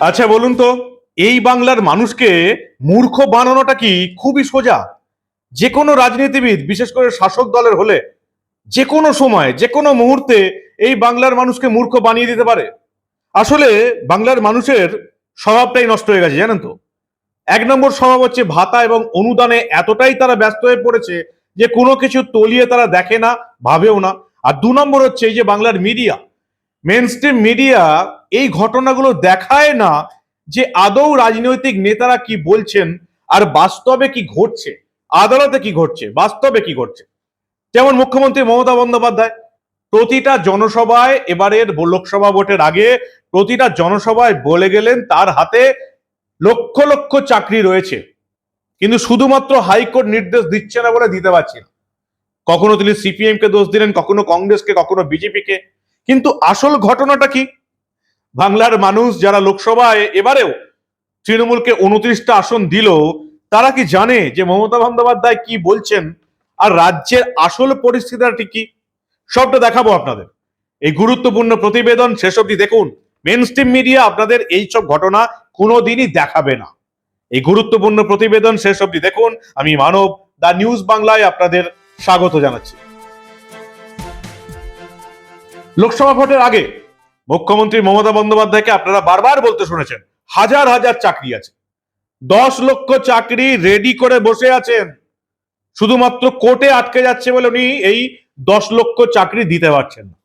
আচ্ছা বলুন তো, এই বাংলার মানুষকে মূর্খ বানানোটা কি খুবই সোজা? যে কোনো রাজনীতিবিদ, বিশেষ করে শাসক দলের হলে, যে কোনো সময়, যে কোনো মুহূর্তে এই বাংলার মানুষকে মূর্খ বানিয়ে দিতে পারে? আসলে বাংলার মানুষের স্বভাবটাই নষ্ট হয়ে গেছে, জানেন তো? এক নম্বর স্বভাব হচ্ছে ভাতা এবং অনুদানে এতটাই তারা ব্যস্ত হয়ে পড়েছে যে কোনো কিছু তলিয়ে তারা দেখে না, ভাবেও না। আর দু নম্বর হচ্ছে এই যে বাংলার মিডিয়া মেন মিডিয়া এই ঘটনাগুলো দেখায় না যে আদৌ রাজনৈতিক নেতারা কি বলছেন আর বাস্তবে কি ঘটছে, আদালতে কি ঘটছে, বাস্তবে কি ঘটছে। যেমন মুখ্যমন্ত্রী মমতা বন্দ্যোপাধ্যায় প্রতিটা জনসভায় এবারের লোকসভা ভোটের আগে প্রতিটা জনসভায় বলে গেলেন তার হাতে লক্ষ লক্ষ চাকরি রয়েছে। কিন্তু শুধুমাত্র হাইকোর্ট নির্দেশ দিচ্ছে না বলে দিতে পারছি না। কখনো তিনি সিপিএম কে দোষ দিলেন, কখনো কংগ্রেসকে, কখনো বিজেপিকে। কিন্তু আসল ঘটনাটা কি? বাংলার মানুষ যারা লোকসভায় এবারেও তৃণমূলকে উনত্রিশটা আসন দিল, তারা কি জানে যে মমতা বন্দ্যোপাধ্যায় কি বলছেন? আর রাজ্যের আসল পরিস্থিতিটা কি? সবটা দেখাবো আপনাদের। এই গুরুত্বপূর্ণ প্রতিবেদন শেষ অবধি দেখুন। মেন স্ট্রিম মিডিয়া আপনাদের এইসব ঘটনা কোনোদিনই দেখাবে না। এই গুরুত্বপূর্ণ প্রতিবেদন শেষ অবধি দেখুন। আমি মানব, দা নিউজ বাংলায় আপনাদের স্বাগত জানাচ্ছি। লোকসভা ভোটের আগে মুখ্যমন্ত্রী মমতা বন্দ্যোপাধ্যায়কে আপনারা বারবার বলতে শুনেছেন, হাজার হাজার চাকরি আছে। দশ লক্ষ চাকরি রেডি করে বসে আছেন। শুধুমাত্র কোর্টে আটকে যাচ্ছে বলে উনি এই দশ লক্ষ চাকরি দিতে পারছেন না।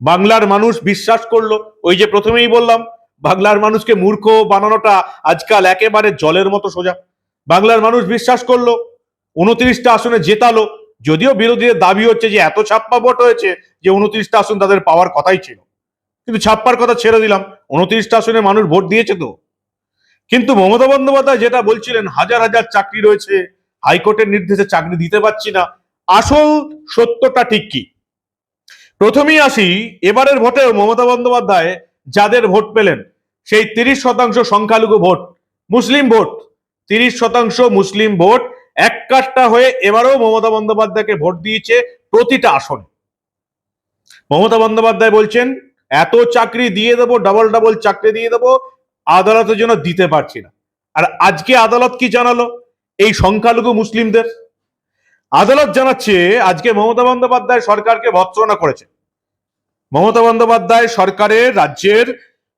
বাংলার মানুষ বিশ্বাস করল, ওই যে প্রথমেই বললাম, বাংলার মানুষকে মূর্খ বানানোটা আজকাল একেবারে জলের মতো সোজা। বাংলার মানুষ বিশ্বাস করল, উনত্রিশটা আসনে জেতালো, যদিও বিরোধীদের দাবি হচ্ছে যে এত ছাপ্পা ভোট হয়েছে যে উনত্রিশটা আসন তাদের পাওয়ার কথাই ছিল। কিন্তু ছাপ্পার কথা ছেড়ে দিলাম, উনত্রিশটা আসনে মানুষ ভোট দিয়েছে তো। কিন্তু মমতা বন্দ্যোপাধ্যায় যেটা বলছিলেন, হাজার হাজার চাকরি রয়েছে, হাইকোর্টের নির্দেশে চাকরি দিতে পারছি না আসল সত্যটা ঠিক কি? প্রথমেই আসি, এবারের ভোটে মমতা বন্দ্যোপাধ্যায় যাদের ভোট পেলেন, সেই তিরিশ শতাংশ সংখ্যালঘু ভোট, মুসলিম ভোট। তিরিশ শতাংশ মুসলিম ভোট এক কাঠটা হয়ে এবারেও মমতা বন্দ্যোপাধ্যায়কে ভোট দিয়েছে প্রতিটা আসনে। মমতা বন্দ্যোপাধ্যায় বলছেন, এত চাকরি দিয়ে দেবো ডাবল ডাবল চাকরি দিয়ে দেবো, আদালতের জন্য দিতে পারছি না। আর আজকে আদালত কি জানালো? এই সংখ্যালঘু মুসলিমদের। আদালত জানাচ্ছে, আজকে মমতা বন্দ্যোপাধ্যায় সরকারকে ভৎসনা করেছে। মমতা বন্দ্যোপাধ্যায় সরকারের রাজ্যের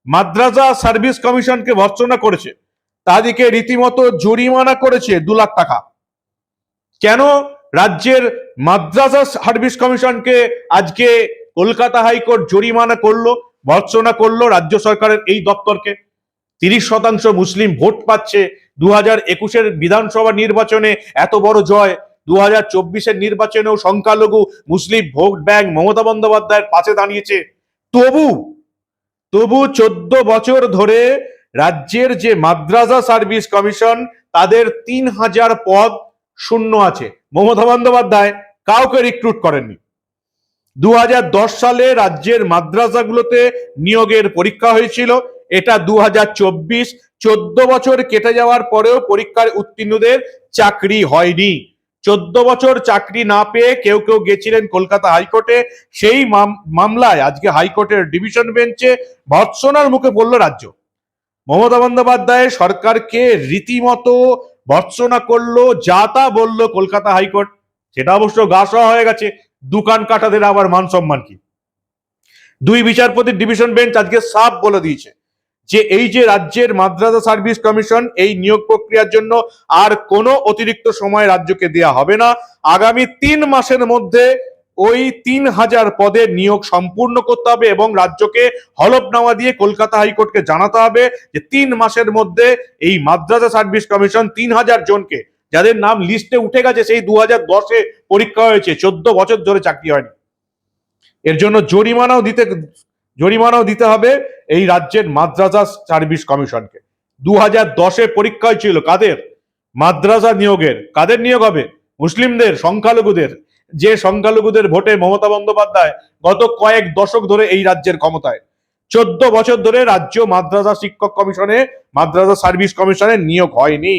মাদ্রাসা সার্ভিস কমিশনকে ভৎসনা করেছে। তাদেরকে রীতিমতো জরিমানা করেছে দু লাখ টাকা। কেন রাজ্যের মাদ্রাসা সার্ভিস কমিশনকে আজকে কলকাতা হাইকোর্ট জরিমানা করল ভর্ৎসনা করল রাজ্য সরকারের এই দপ্তরকে? তিরিশ শতাংশ মুসলিম ভোট পাচ্ছে। দু হাজার একুশের বিধানসভা নির্বাচনে এত বড় জয় দু হাজার চব্বিশের নির্বাচনেও সংখ্যালঘু মুসলিম ভোট ব্যাংক মমতা বন্দ্যোপাধ্যায়ের পাশে দাঁড়িয়েছে। তবু তবু চোদ্দ বছর ধরে রাজ্যের যে মাদ্রাসা সার্ভিস কমিশন, তাদের তিন হাজার পদ শূন্য আছে। মমতা বন্দ্যোপাধ্যায় কাউকে রিক্রুট করেননি। দু হাজার দশ সালে রাজ্যের মাদ্রাসাগুলোতে নিয়োগের পরীক্ষা হয়েছিল। এটা দু হাজার চব্বিশ, চোদ্দ বছর কেটে যাওয়ার পরেও পরীক্ষার উত্তীর্ণদের চাকরি হয়নি। চোদ্দ বছর চাকরি না পেয়ে কেউ কেউ গেছিলেন কলকাতা হাইকোর্টে, সেই মাম- মামলায় আজকে হাইকোর্টের ডিভিশন বেঞ্চে ভৎসনার মুখে পড়ল রাজ্য। মমতা বন্দ্যোপাধ্যায় সরকারকে রীতিমতো ভৎসনা করল, যা তা বলল কলকাতা হাইকোর্ট, সেটা অবশ্য গা সওয়া হয়ে গেছে, দোকান কাটাদের আবার মান সম্মান কি? দুই বিচারপতির ডিভিশন বেঞ্চ আজকে সাফ বলে দিয়েছে। যে এই যে রাজ্যের মাদ্রাসা সার্ভিস কমিশন এই নিয়োগ প্রক্রিয়ার জন্য আর কোনো অতিরিক্ত সময় রাজ্যকে দেয়া হবে না। আগামী তিন মাসের মধ্যে ওই তিন হাজার পদের নিয়োগ সম্পূর্ণ করতে হবে এবং রাজ্যকে হলফনামা দিয়ে কলকাতা হাইকোর্টকে জানাতে হবে যে তিন মাসের মধ্যে এই মাদ্রাসা সার্ভিস কমিশন তিন হাজার জনকে, যাদের নাম লিস্টে উঠে গেছে সেই দু হাজার দশে পরীক্ষা হয়েছে, চোদ্দ বছর ধরে চাকরি হয়নি। এর জন্য জরিমানাও দিতে জরিমানাও দিতে হবে এই রাজ্যের মাদ্রাসা সার্ভিস কমিশনকে। দু হাজার দশে পরীক্ষা হয়েছিল কাদের? মাদ্রাসা নিয়োগের। কাদের নিয়োগ হবে? মুসলিমদের, সংখ্যালঘুদের। যে সংখ্যালঘুদের ভোটে মমতা বন্দ্যোপাধ্যায় গত কয়েক দশক ধরে এই রাজ্যের ক্ষমতায়। চোদ্দ বছর ধরে রাজ্য মাদ্রাসা শিক্ষক কমিশনে, মাদ্রাসা সার্ভিস কমিশনে নিয়োগ হয়নি।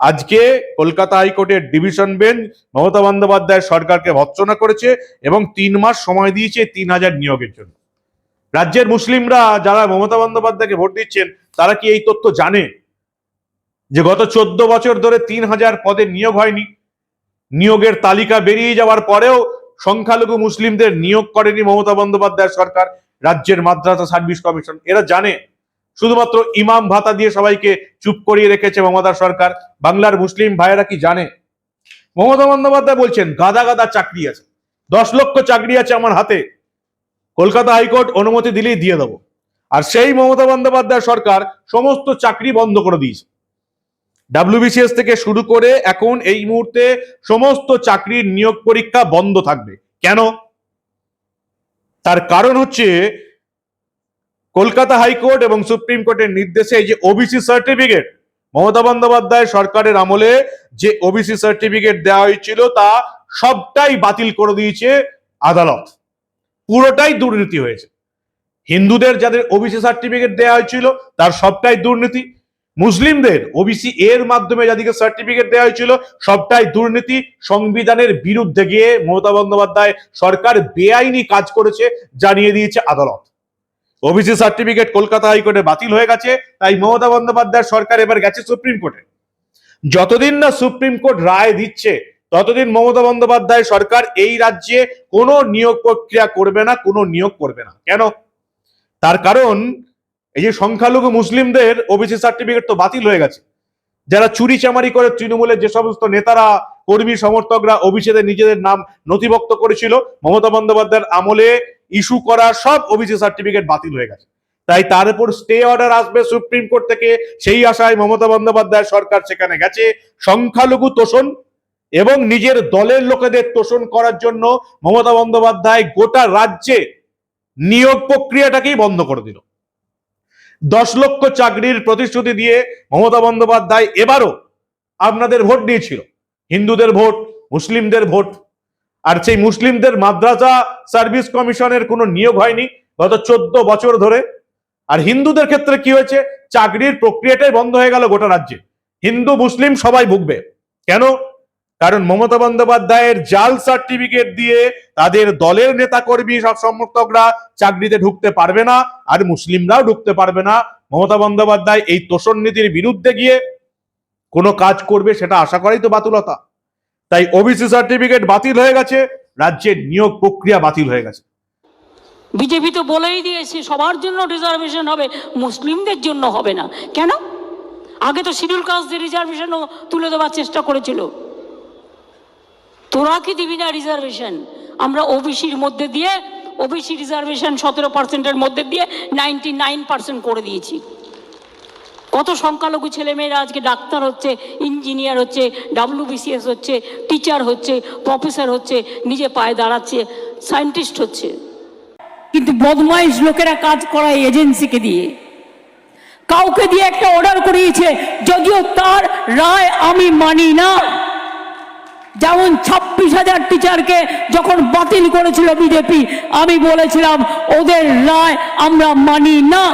আজকে কলকাতা হাইকোর্টের ডিভিশন বেঞ্চ মমতা বন্দ্যোপাধ্যায় সরকারকে ভৎসনা করেছে এবং তিন মাস সময় দিয়েছে তিন হাজার নিয়োগের জন্য। রাজ্যের মুসলিমরা যারা মমতা বন্দ্যোপাধ্যায়কে ভোট দিচ্ছেন, তারা কি এই তথ্য জানে? যে গত চোদ্দ বছর ধরে তিন হাজার পদে নিয়োগ হয়নি। নিয়োগের তালিকা বেরিয়ে যাওয়ার পরেও সংখ্যালঘু মুসলিমদের নিয়োগ করেনি মমতা বন্দ্যোপাধ্যায় সরকার, রাজ্যের মাদ্রাসা সার্ভিস কমিশন। এরা জানে। শুধুমাত্র ইমাম ভাতা দিয়ে সবাইকে চুপ করিয়ে রেখেছে মমতা সরকার। বাংলার মুসলিম ভাইয়েরা কি জানে? মমতা বন্দ্যোপাধ্যায় বলছেন, গাদা গাদা চাকরি আছে। দশ লক্ষ চাকরি আছে আমার হাতে। কলকাতা হাইকোর্ট অনুমতি দিলেই দিয়ে দেবো। আর সেই মমতা বন্দ্যোপাধ্যায় সরকার সমস্ত চাকরি বন্ধ করে দিয়েছে। ডাব্লিউবিসিএস থেকে শুরু করে এখন এই মুহূর্তে সমস্ত চাকরির নিয়োগ পরীক্ষা বন্ধ থাকবে। কেন? তার কারণ হচ্ছে কলকাতা হাইকোর্ট এবং সুপ্রিম কোর্টের নির্দেশে এই যে ওবিসি সার্টিফিকেট মমতা বন্দ্যোপাধ্যায় সরকারের আমলে যে ওবিসি সার্টিফিকেট দেওয়া হয়েছিল তা সবটাই বাতিল করে দিয়েছে আদালত। পুরোটাই দুর্নীতি হয়েছে। হিন্দুদের যাদের ওবিসি সার্টিফিকেট দেওয়া হয়েছিল, তার সবটাই দুর্নীতি। মুসলিমদের ওবিসি এর মাধ্যমে যাদেরকে সার্টিফিকেট দেওয়া হয়েছিল, সবটাই দুর্নীতি। সংবিধানের বিরুদ্ধে গিয়ে মমতা বন্দ্যোপাধ্যায় সরকার বেআইনি কাজ করেছে, জানিয়ে দিয়েছে আদালত। ওবিসি সার্টিফিকেট কলকাতা হাইকোর্টে বাতিল হয়ে গেছে, তাই মমতা বন্দ্যোপাধ্যায় সরকার এবার গেছে সুপ্রিম কোর্টে যতদিন না সুপ্রিম কোর্ট রায় দিচ্ছে ততদিন মমতা বন্দ্যোপাধ্যায় সরকার এই রাজ্যে কোনো নিয়োগ প্রক্রিয়া করবে না, কোনো নিয়োগ করবে না। কেন? তার কারণ, এই যে সংখ্যালঘু মুসলিমদের ওবিসি সার্টিফিকেট তো বাতিল হয়ে গেছে। যারা চুরি চামারি করে তৃণমূলের যে সমস্ত নেতারা, কর্মী, সমর্থকরা ওবিসিদের নিজেদের নাম নথিভুক্ত করেছিল, মমতা বন্দ্যোপাধ্যায়ের আমলে ইস্যু করা সব ওবিসি সার্টিফিকেট বাতিল হয়ে গেছে। তাই তার উপর স্টে অর্ডার আসবে সুপ্রিম কোর্ট থেকে, সেই আশায় মমতা বন্দ্যোপাধ্যায় সরকার সেখানে গেছে। সংখ্যালঘু তোষণ এবং নিজের দলের লোকেদের তোষণ করার জন্য মমতা বন্দ্যোপাধ্যায় গোটা রাজ্যে নিয়োগ প্রক্রিয়াটাকেই বন্ধ করে দিল। দশ লক্ষ চাকরির প্রতিশ্রুতি দিয়ে মমতা বন্দ্যোপাধ্যায় এবারও আপনাদের ভোট নিয়েছিল হিন্দুদের ভোট, মুসলিমদের ভোট, আর সেই মুসলিমদের মাদ্রাসা সার্ভিস কমিশনের কোনো নিয়োগ হয়নি গত চোদ্দ বছর ধরে। আর হিন্দুদের ক্ষেত্রে কি হয়েছে? চাকরির প্রক্রিয়াটাই বন্ধ হয়ে গেল গোটা রাজ্যে। হিন্দু, মুসলিম সবাই ভুগবে। কেন? কারণ মমতা বন্দ্যোপাধ্যায়ের জাল সার্টিফিকেট দিয়ে তাদের দলের নেতা কর্মী সব সমর্থকরা চাকরিতে ঢুকতে পারবে না, আর মুসলিমরাও ঢুকতে পারবে না। মমতা বন্দ্যোপাধ্যায় এই তোষণ নীতির বিরুদ্ধে গিয়ে কোনো কাজ করবে সেটা আশা করাই তো বাতুলতা। তাই ওবিসি সার্টিফিকেট বাতিল হয়ে গেছে, রাজ্যের নিয়োগ প্রক্রিয়া বাতিল হয়ে গেছে। বিজেপি তো বলেই দিয়েছে, সবার জন্য রিজার্ভেশন হবে, মুসলিমদের জন্য হবে না। কেন? আগে তো শিডিউল কাস্টদের রিজার্ভেশনও তুলে দেওয়ার চেষ্টা করেছিল। তোরা কি দিবি না রিজার্ভেশন আমরা ওবিসির মধ্যে দিয়ে ওবিসি রিজার্ভেশন সতেরো পার্সেন্টের মধ্যে দিয়ে নাইনটি নাইন পার্সেন্ট করে দিয়েছি। কত সংখ্যালঘু ছেলেমেয়েরা আজকে ডাক্তার হচ্ছে ইঞ্জিনিয়ার হচ্ছে ডাব্লিউবিসিএস হচ্ছে টিচার হচ্ছে প্রফেসর হচ্ছে, নিজে পায়ে দাঁড়াচ্ছে সায়েন্টিস্ট হচ্ছে। কিন্তু বদমাইশ লোকেরা কাজ করায় এজেন্সিকে দিয়ে। কাউকে দিয়ে একটা অর্ডার করিয়েছে, যদিও তার রায় আমি মানি না। যেমন হাজার টিচারকে যখন বাতিল করেছিল বিজেপি আমি বলেছিলাম, ওদের রায় আমরা মানি না।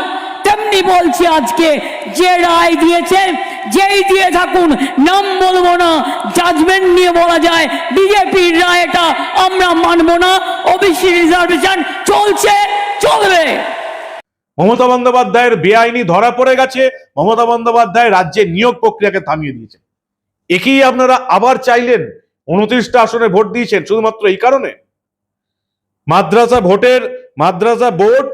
তেমনি বলছি আজকে, যে রায় দিয়েছে, যেই দিয়ে থাকুন, নাম বলব না জাজমেন্ট নিয়ে বলা যায় বিজেপির রায়টা আমরা মানবো না ওবিসি রিজার্ভেশন চলছে, চলবে। মমতা বন্দ্যোপাধ্যায়ের বেআইনি ধরা পড়ে গেছে, মমতা বন্দ্যোপাধ্যায় রাজ্যে নিয়োগ প্রক্রিয়াকে থামিয়ে দিয়েছে একেই আপনারা আবার চাইলেন উনত্রিশটা আসনে ভোট দিয়েছেন শুধুমাত্র এই কারণে। মাদ্রাসা ভোটের, মাদ্রাসা বোর্ড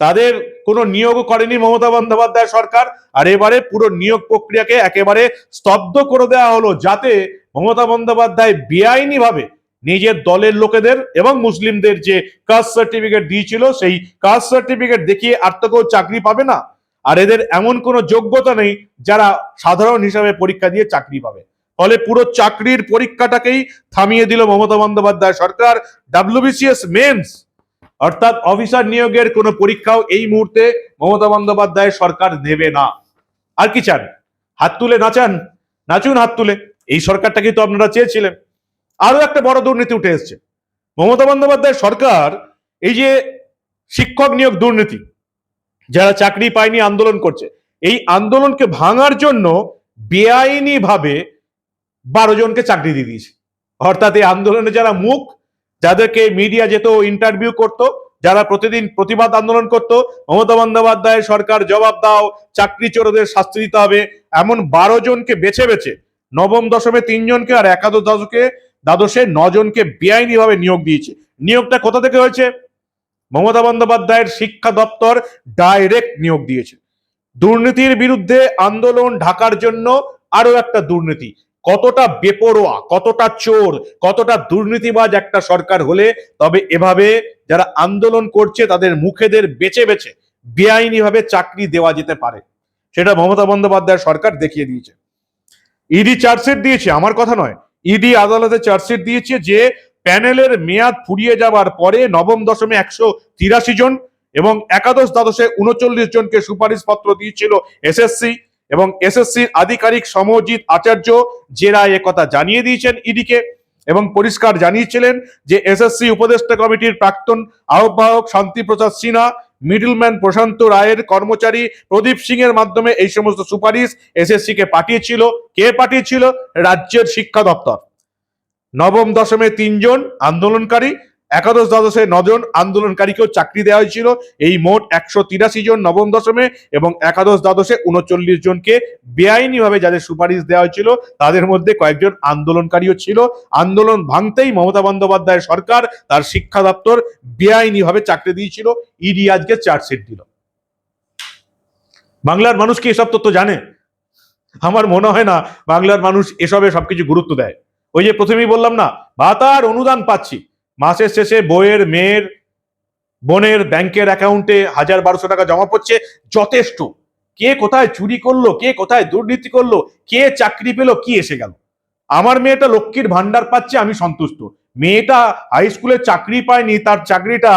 তাদের কোনো নিয়োগও করেনি মমতা বন্দ্যোপাধ্যায় সরকার, আর এবারে পুরো নিয়োগ প্রক্রিয়াকে একেবারে স্তব্ধ করে দেওয়া হলো যাতে মমতা বন্দ্যোপাধ্যায় বেআইনি ভাবে নিজের দলের লোকেদের এবং মুসলিমদের যে কাস্ট সার্টিফিকেট দিয়েছিল, সেই কাস্ট সার্টিফিকেট দেখিয়ে আর তো কেউ চাকরি পাবে না। আর এদের এমন কোনো যোগ্যতা নেই যারা সাধারণ হিসাবে পরীক্ষা দিয়ে চাকরি পাবে। ফলে পুরো চাকরির পরীক্ষাটাকেই থামিয়ে দিল মমতা বন্দ্যোপাধ্যায় সরকার ডাব্লিউবিসিএস মেন্স অর্থাৎ অফিসার নিয়োগের কোনো পরীক্ষাও এই মুহূর্তে মমতা বন্দ্যোপাধ্যায় সরকার নেবে না। আর কি চান? হাত তুলে নাচান নাচুন হাত তুলে? এই সরকারটাকেই তো আপনারা চেয়েছিলেন। আরও একটা বড় দুর্নীতি উঠে এসছে। মমতা বন্দ্যোপাধ্যায় সরকার এই যে শিক্ষক নিয়োগ দুর্নীতি, যারা চাকরি পায়নি আন্দোলন করছে, এই আন্দোলনকে ভাঙার জন্য বেআইনি ভাবে বারো জনকে চাকরি দিয়ে দিয়েছে। অর্থাৎ এই আন্দোলনে যারা মুখ, যাদেরকে মিডিয়া যেত ইন্টারভিউ করত, যারা প্রতিদিন প্রতিবাদ আন্দোলন করত, মমতা বন্দ্যোপাধ্যায় সরকার জবাব দাও, চাকরি চোরদের শাস্তি দিতে হবে, এমন বারো জনকে বেছে বেছে নবম দশমে তিনজনকে আর একাদশ দশকে, দ্বাদশে নজনকে বেআইনি ভাবে নিয়োগ দিয়েছে। নিয়োগটা কোথা থেকে হয়েছে? মমতা বন্দ্যোপাধ্যায়ের শিক্ষা দপ্তর ডাইরেক্ট নিয়োগ দিয়েছে। দুর্নীতির বিরুদ্ধে আন্দোলন ঢাকার জন্য আরও একটা দুর্নীতি। কতটা বেপরোয়া, কতটা চোর, কতটা দুর্নীতিবাজ একটা সরকার হলে, তবে এভাবে যারা আন্দোলন করছে, তাদের মুখেদের বেছে বেছে বেআইনি ভাবে চাকরি দেওয়া যেতে পারে। সেটা মমতা বন্দ্যোপাধ্যায় সরকার দেখিয়ে দিয়েছে। ইডি চার্জশিট দিয়েছে, আমার কথা নয়। ইডি আদালতে চার্জশিট দিয়েছে যে, প্যানেলের মেয়াদ ফুরিয়ে যাওয়ার পরে নবম দশমে একশো তিরাশি জন এবং একাদশ দ্বাদশে উনচল্লিশ জনকে সুপারিশ পত্র দিয়েছিল এসএসসি এবং এসএসসির আধিকারিক সমজিৎ আচার্য জেরা কথা জানিয়ে দিয়েছেন ইডিকে এবং পরিষ্কার জানিয়েছিলেন যে এসএসসি উপদেষ্টা কমিটির প্রাক্তন আহ্বায়ক শান্তি প্রসাদ সিনহা, মিডলম্যান প্রশান্ত রায়ের কর্মচারী প্রদীপ সিং এর মাধ্যমে এই সমস্ত সুপারিশ এসএসসি কে পাঠিয়েছিল। কে পাঠিয়েছিল? রাজ্যের শিক্ষা দপ্তর। নবম দশমে তিনজন আন্দোলনকারী একাদশ দ্বাদশে নজন আন্দোলনকারীকেও চাকরি দেওয়া হয়েছিল। এই মোট একশো তিরাশি জন নবম দশমে এবং একাদশ দ্বাদশে উনচল্লিশ জনকে বেআইনি ভাবে যাদের সুপারিশ দেওয়া হয়েছিল, তাদের মধ্যে কয়েকজন আন্দোলনকারীও ছিল। আন্দোলন ভাঙতেই মমতা বন্দ্যোপাধ্যায়ের সরকার তার শিক্ষা দপ্তর বেআইনি ভাবে চাকরি দিয়েছিল। ইডি আজকে চার্জশিট দিল। বাংলার মানুষ কি এসব তথ্য জানে? আমার মনে হয় না বাংলার মানুষ এসবে সবকিছু গুরুত্ব দেয়। ওই যে প্রথমেই বললাম না, ভাতার অনুদান পাচ্ছি। মাসের শেষে বইয়ের মেয়ের, বোনের ব্যাংকের অ্যাকাউন্টে হাজার বারোশো টাকা জমা পড়ছে, যথেষ্ট। কে কোথায় চুরি করল, কে কোথায় দুর্নীতি করল, কে চাকরি পেল, কি এসে গেল? আমার মেয়েটা লক্ষ্মীর ভান্ডার পাচ্ছে, আমি সন্তুষ্ট। মেয়েটা হাই স্কুলে চাকরি পায়নি, তার চাকরিটা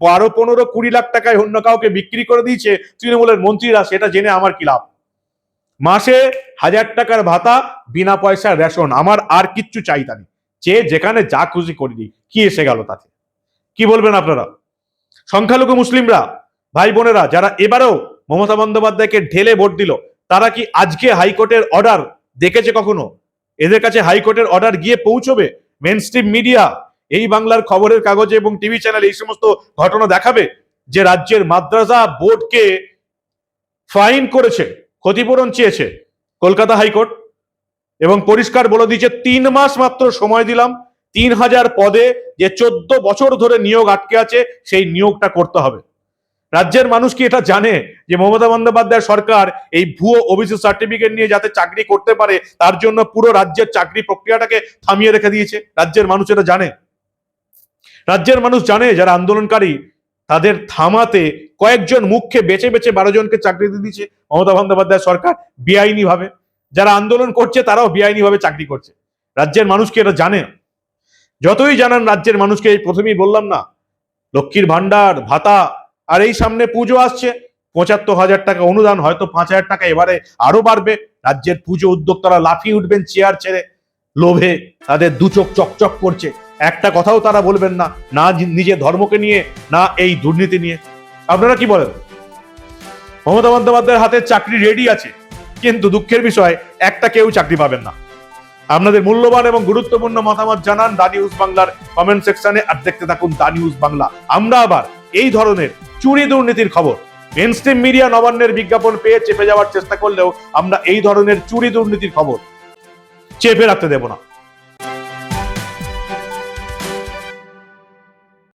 বারো, পনেরো, কুড়ি লাখ টাকায় অন্য কাউকে বিক্রি করে দিয়েছে তৃণমূলের মন্ত্রীরা, সেটা জেনে আমার কি লাভ? মাসে হাজার টাকার ভাতা, বিনা পয়সার রেশন, আমার আর কিচ্ছু চাইতা নেই। যে যেখানে যা খুশি করে দিই কি এসে গেল তাতে? কি বলবেন আপনারা? সংখ্যালঘু মুসলিমরা, ভাই বোনেরা, যারা এবারেও মমতা বন্দ্যোপাধ্যায়কে ঢেলে ভোট দিল, তারা কি আজকে হাইকোর্টের অর্ডার দেখেছে কখনো? এদের কাছে হাইকোর্টের অর্ডার গিয়ে পৌঁছবে? মেন মিডিয়া এই বাংলার খবরের কাগজে এবং টিভি চ্যানেল এই সমস্ত ঘটনা দেখাবে যে রাজ্যের মাদ্রাসা বোর্ডকে ফাইন করেছে, ক্ষতিপূরণ চেয়েছে কলকাতা হাইকোর্ট। এবং পরিষ্কার বলে দিয়েছে, তিন মাস মাত্র সময় দিলাম, তিন হাজার পদে যে চোদ্দ বছর ধরে নিয়োগ আটকে আছে, সেই নিয়োগটা করতে হবে। রাজ্যের মানুষ কি এটা জানে যে মমতা বন্দ্যোপাধ্যায় সরকার এই ভুয়ো ওবিসি সার্টিফিকেট নিয়ে যাতে চাকরি করতে পারে, তার জন্য পুরো রাজ্যের চাকরি প্রক্রিয়াটাকে থামিয়ে রেখে দিয়েছে? রাজ্যের মানুষ এটা জানে। রাজ্যের মানুষ জানে যারা আন্দোলনকারী, তাদের থামাতে কয়েকজন মুখকে বেছে বেছে বারো জনকে চাকরি দিয়ে দিয়েছে মমতা বন্দ্যোপাধ্যায় সরকার বেআইনি ভাবে যারা আন্দোলন করছে, তারাও বেআইনি ভাবে চাকরি করছে। রাজ্যের মানুষকে এটা জানে। যতই জানান রাজ্যের মানুষকে, এই প্রথমেই বললাম না, লক্ষ্মীর ভান্ডার ভাতা, আর এই সামনে পুজো আসছে। পঁচাত্তর হাজার টাকা অনুদান, হয়তো পাঁচ হাজার টাকা এবারে আরও বাড়বে। রাজ্যের পুজো উদ্যোক্তারা লাফিয়ে উঠবেন চেয়ার ছেড়ে, লোভে তাদের দু চোখ চকচক করছে। একটা কথাও তারা বলবেন না না নিজের ধর্মকে নিয়ে, না এই দুর্নীতি নিয়ে। আপনারা কি বলেন? মমতা বন্দ্যোপাধ্যায়ের হাতে চাকরি রেডি আছে। কিন্তু দুঃখের বিষয়, একটা কেউ চাকরি পাবেন না। আপনাদের মূল্যবান এবং গুরুত্বপূর্ণ মতামত জানান দা নিউজ বাংলার কমেন্ট সেকশনে আর দেখতে থাকুন দা নিউজ বাংলা। আমরা আবার এই ধরনের চুরি দুর্নীতির খবর মেনস্ট্রিম মিডিয়া নবান্নের বিজ্ঞাপন পেয়ে চেপে যাওয়ার চেষ্টা করলেও আমরা এই ধরনের চুরি দুর্নীতির খবর চেপে রাখতে দেব না।